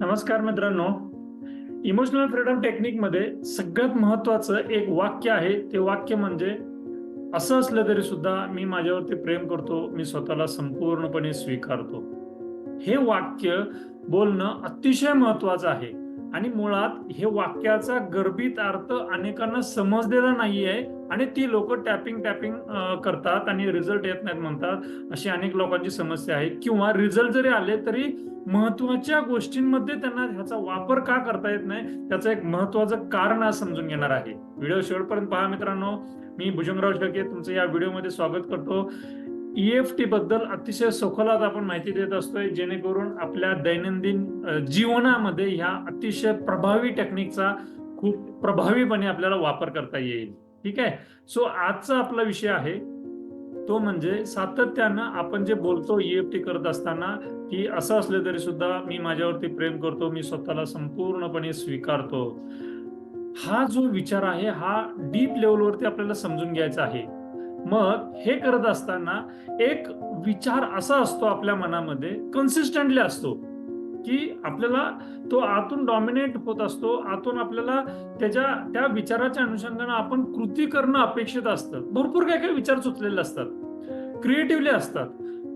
नमस्कार मित्रांनो. Emotional freedom टेक्निकमध्ये सगळ्यात महत्वाचं एक वाक्य आहे. ते वाक्य म्हणजे असं असलं तरी सुद्धा मी माझ्यावरती प्रेम करतो मी स्वतःला संपूर्णपणे स्वीकारतो. हे वाक्य बोलणं अतिशय महत्वाचं आहे. आणि मुळात हे वाक्याचा गर्भित अर्थ अनेकांना समजलेला नाहीये आणि ती लोक टॅपिंग टॅपिंग करतात आणि रिझल्ट येत नाहीत म्हणतात. अशी अनेक लोकांची समस्या आहे. किंवा रिझल्ट जरी आले तरी महत्त्वाच्या गोष्टींमध्ये त्यांना ह्याचा वापर का करता येत नाही? त्याचं एक महत्वाचं कारण आज समजून घेणार आहे. व्हिडिओ शेवटपर्यंत पहा मित्रांनो. मी भुजंगराव शेळके तुमचं या व्हिडिओमध्ये स्वागत करतो. ईएफटी बद्दल अतिशय सखोलात आपण माहिती देत असतोय जेणेकरून आपल्या दैनंदिन जीवनामध्ये ह्या अतिशय प्रभावी टेक्निकचा खूप प्रभावीपणे आपल्याला वापर करता येईल. ठीक आहे? सो आजचा आपला विषय आहे तो म्हणजे सातत्यानं आपण जे बोलतो ईएफटी करत असताना की असं असलं तरी सुद्धा मी माझ्यावरती प्रेम करतो मी स्वतःला संपूर्णपणे स्वीकारतो. हा जो विचार आहे हा डीप लेवलवरती आपल्याला समजून घ्यायचा आहे. मग हे करत असताना एक विचार असा असतो आपल्या मनामध्ये कन्सिस्टंटली असतो की आपल्याला तो आतून डॉमिनेट होत असतो आतून आपल्याला त्याच्या त्या विचाराच्या अनुषंगाने आपण कृती करणं अपेक्षित असतं. भरपूर काही काही विचार सुचलेले असतात क्रिएटिव्हली असतात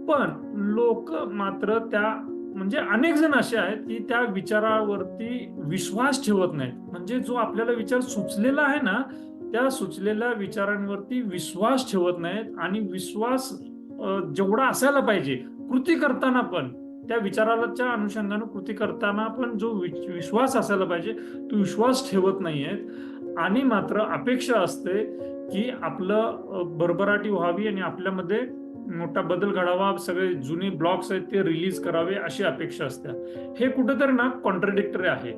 पण लोक मात्र त्या म्हणजे अनेक जण असे आहेत की त्या विचारावरती विश्वास ठेवत नाहीत. म्हणजे जो आपल्याला विचार सुचलेला आहे ना त्या सुचलेल्या विचारांवरती विश्वास ठेवत नाहीत आणि विश्वास जेवढा असायला पाहिजे कृती करताना पण त्या विचाराच्या अनुषंगाने कृती करताना पण जो विश्वास असायला पाहिजे तो विश्वास ठेवत नाहीयेत. आणि मात्र अपेक्षा असते की आपलं भरभराटी व्हावी आणि आपल्यामध्ये मोठा बदल घडावा सगळे जुने ब्लॉक्स आहेत ते रिलीज करावे अशी अपेक्षा असते. हे कुठेतरी ना कॉन्ट्रडिक्टरी आहे.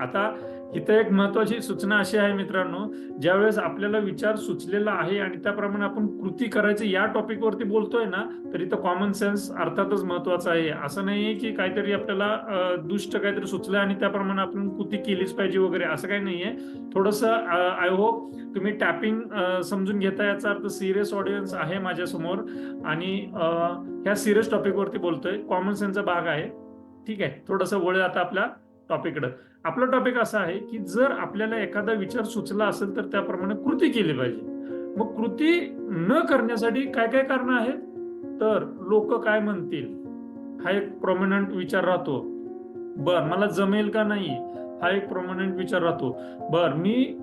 आता इथं एक महत्वाची सूचना अशी आहे मित्रांनो ज्यावेळेस आपल्याला विचार सुचलेला आहे आणि त्याप्रमाणे आपण कृती करायची या टॉपिकवरती बोलतोय ना तर इथं कॉमन सेन्स अर्थातच महत्त्वाचा आहे. असं नाहीये की काहीतरी आपल्याला दुष्ट काहीतरी सुचलं आणि त्याप्रमाणे आपण कृती केलीच पाहिजे वगैरे असं काही नाहीये. थोडस आय होप तुम्ही टॅपिंग समजून घेता याचा अर्थ सिरियस ऑडियन्स आहे माझ्यासमोर. आणि ह्या सिरियस टॉपिकवरती बोलतोय. कॉमन सेन्सचा भाग आहे. ठीक आहे. थोडंसं वळ आता आपल्या. टॉपिकडं आपला टॉपिक असा आहे की जर आपल्याला एखादा विचार सुचला असेल तर त्याप्रमाणे कृती केली पाहिजे. मग कृती न करण्यासाठी काय काय कारण आहेत? तर लोक काय म्हणतील? हा एक प्रॉमिनंट विचार राहतो. बर मला जमेल का नाही? हा एक प्रॉमिनंट विचार राहतो. बर मी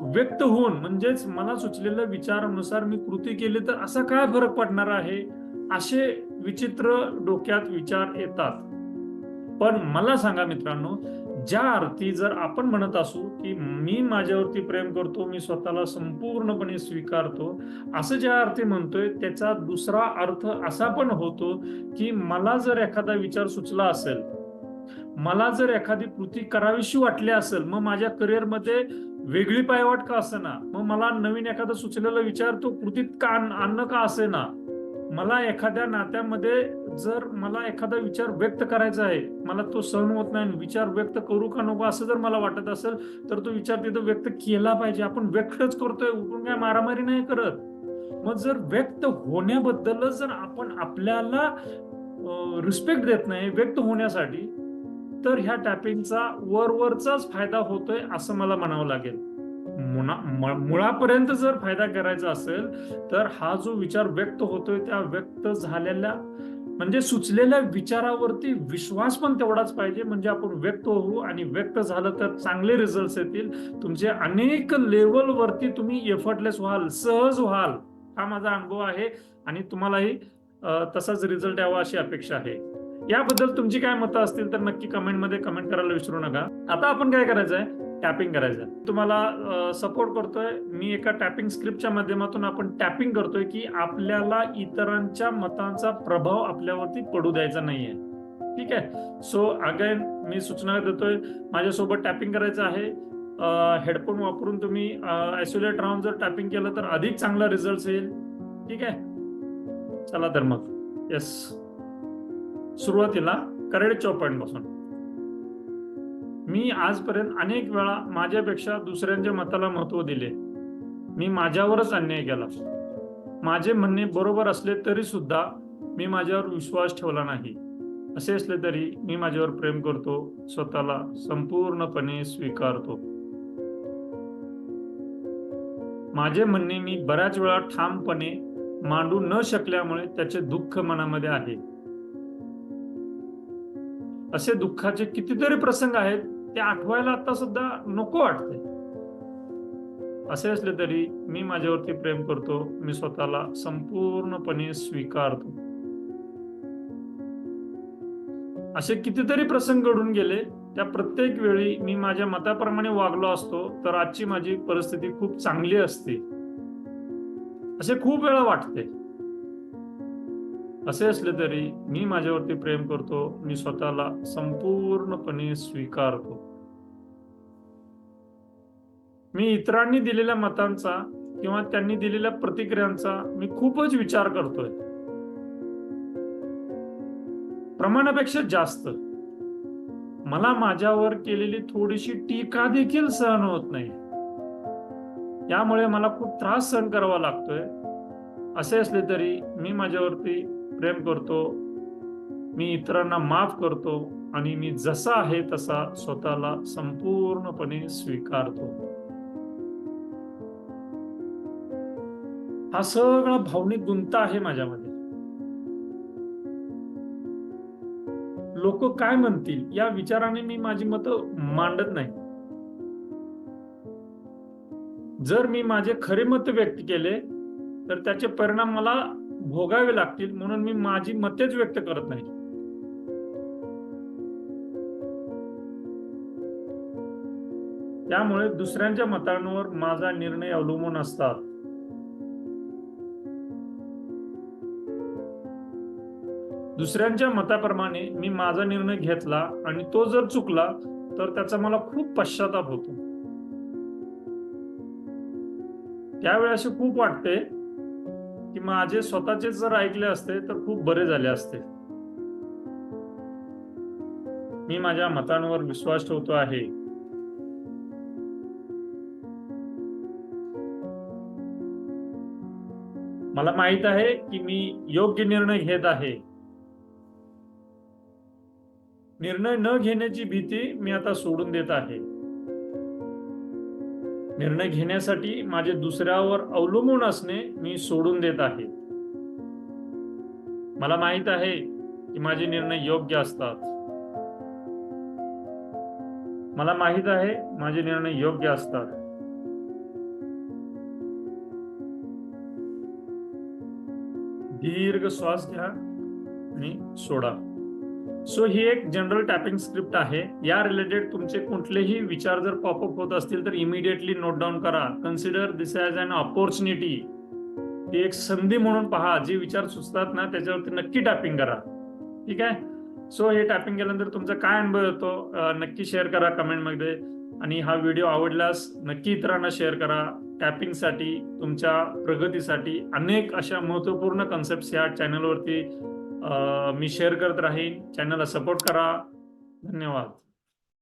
व्यक्त होऊन म्हणजेच मला सुचलेल्या विचारानुसार मी कृती केली तर असा काय फरक पडणार आहे? असे विचित्र डोक्यात विचार येतात. पण मला सांगा मित्रांनो ज्या अर्थी जर आपण म्हणत असू की मी माझ्यावरती प्रेम करतो मी स्वतःला संपूर्णपणे स्वीकारतो असं ज्या अर्थी म्हणतोय त्याचा दुसरा अर्थ असा पण होतो की मला जर एखादा विचार सुचला असेल मला जर एखादी कृती करावीशी वाटली असेल मग माझ्या करिअरमध्ये वेगळी पायवाट का असेना? मग मला नवीन एखादा सुचलेला विचार तो कृतीत का आणणं का असेना? मला एखाद्या नात्यामध्ये जर मला एखादा विचार व्यक्त करायचा आहे मला तो सहन होत नाही विचार व्यक्त करू का नको असं जर मला वाटत असेल तर तो विचार तिथं व्यक्त केला पाहिजे. आपण व्यक्तच करतोय उठून काय मारामारी नाही करत. मग जर व्यक्त होण्याबद्दलच जर आपण आपल्याला रिस्पेक्ट देत नाही व्यक्त होण्यासाठी तर ह्या टॅपिंगचा वरवरचाच फायदा होतोय असं मला म्हणावं लागेल. मुळापर्यंत जर फायदा करायचा असेल तर हा जो विचार व्यक्त होतोय त्या व्यक्त झालेल्या म्हणजे सुचलेल्या विचारावरती विश्वास पण तेवढाच पाहिजे. म्हणजे आपण व्यक्त होऊ आणि व्यक्त झालं तर चांगले रिझल्ट येतील. तुमचे अनेक लेवलवरती तुम्ही एफर्टलेस व्हाल सहज व्हाल. हा माझा अनुभव आहे आणि तुम्हालाही तसाच रिझल्ट यावा अशी अपेक्षा आहे. याबद्दल तुमची काय मतं असतील तर नक्की कमेंटमध्ये कमेंट करायला विसरू नका. आता आपण काय करायचं आहे टॅपिंग करायचं आहे. तुम्हाला सपोर्ट करतोय. मी एका टॅपिंग स्क्रिप्टच्या माध्यमातून आपण टॅपिंग करतोय की आपल्याला इतरांच्या मतांचा प्रभाव आपल्यावरती पडू द्यायचा नाहीये. ठीक आहे? सो अगेन मी सूचना देतोय माझ्यासोबत टॅपिंग करायचं आहे. हेडफोन वापरून तुम्ही आयसोलेट राहून जर टॅपिंग केलं तर अधिक चांगला रिझल्ट येईल. ठीक आहे? चला तर मग. येस सुरुवातीला करेड चौपॉइंटपासून. मी आजपर्यंत अनेक वेळा माझ्यापेक्षा दुसऱ्यांच्या मताला महत्त्व दिले. मी माझ्यावरच अन्याय केला. माझे म्हणणे बरोबर असले तरी सुद्धा मी माझ्यावर विश्वास ठेवला नाही. असे असले तरी मी माझ्यावर प्रेम करतो स्वतःला संपूर्णपणे स्वीकारतो. माझे म्हणणे मी बऱ्याच वेळा ठामपणे मांडू न शकल्यामुळे त्याचे दुःख मनामध्ये आहे. असे दुःखाचे कितीतरी प्रसंग आहेत ते आठवायला आता सुद्धा नको वाटते असे असले तरी मी माझ्यावरती प्रेम करतो मी स्वतःला संपूर्णपणे स्वीकारतो. असे कितीतरी प्रसंग घडून गेले त्या प्रत्येक वेळी मी माझ्या मताप्रमाणे वागलो असतो तर आजची माझी परिस्थिती खूप चांगली असते. असे खूप वेळा वाटते. असे असले तरी मी माझ्यावरती प्रेम करतो मी स्वतःला संपूर्णपणे स्वीकारतो. मी इतरांनी दिलेल्या मतांचा किंवा त्यांनी दिलेल्या प्रतिक्रियांचा मी खूपच विचार करतोय. प्रमाणापेक्षा जास्त. मला माझ्यावर केलेली थोडीशी टीका देखील सहन होत नाही. यामुळे मला खूप त्रास सहन करावा लागतोय. असे असले तरी मी माझ्यावरती प्रेम करतो मी इतरांना माफ करतो आणि मी जसा आहे तसा स्वतःला संपूर्णपणे स्वीकारतो. हा सगळा भावनिक गुंता आहे माझ्यामध्ये. लोक काय म्हणतील या विचाराने मी माझी मतं मांडत नाही. जर मी माझे खरे मत व्यक्त केले तर त्याचे परिणाम मला भोगावे लागतील म्हणून मी माझी मतेच व्यक्त करत नाही. त्यामुळे दुसऱ्यांच्या मतांवर माझा निर्णय अवलंबून असतात. दुसऱ्यांच्या मताप्रमाणे मी माझा निर्णय घेतला आणि तो जर चुकला तर त्याचा मला खूप पश्चाताप होतो. त्यावेळी असे खूप वाटते की माझे स्वतःचे जर ऐकले असते तर खूप बरे झाले असते. मी माझ्या मतांवर विश्वास ठेवतो आहे. मला माहीत आहे की मी योग्य निर्णय घेत आहे. निर्णय न घेण्याची भीती मी आता सोडून देत आहे. निर्णय घेण्यासाठी माझे दुसऱ्यावर अवलंबून असणे मी सोडून देत आहे. मला माहीत आहे की माझे निर्णय योग्य असतात. मला माहीत आहे माझे निर्णय योग्य असतात. दीर्घ श्वास घ्या आणि सोडा. सो ही एक जनरल टॅपिंग स्क्रिप्ट आहे. या रिलेटेड तुमचे कुठलेही विचार जर पॉपअप होत असतील तर इमिडिएटली नोट डाऊन करा. Consider this as an opportunity ती एक संधी म्हणून पहा. जे विचार सुचतात ना त्याच्यावरती नक्की टॅपिंग करा. ठीक आहे? सो हे टॅपिंग केल्यानंतर तुमचा काय अनुभव येतो? नक्की शेअर करा कमेंटमध्ये आणि हा व्हिडिओ आवडल्यास नक्की इतरांना शेअर करा. टॅपिंगसाठी तुमच्या प्रगतीसाठी अनेक अशा महत्त्वपूर्ण कन्सेप्ट या चॅनलवरती मी शेअर करत राहीन. चॅनलला सपोर्ट करा. धन्यवाद.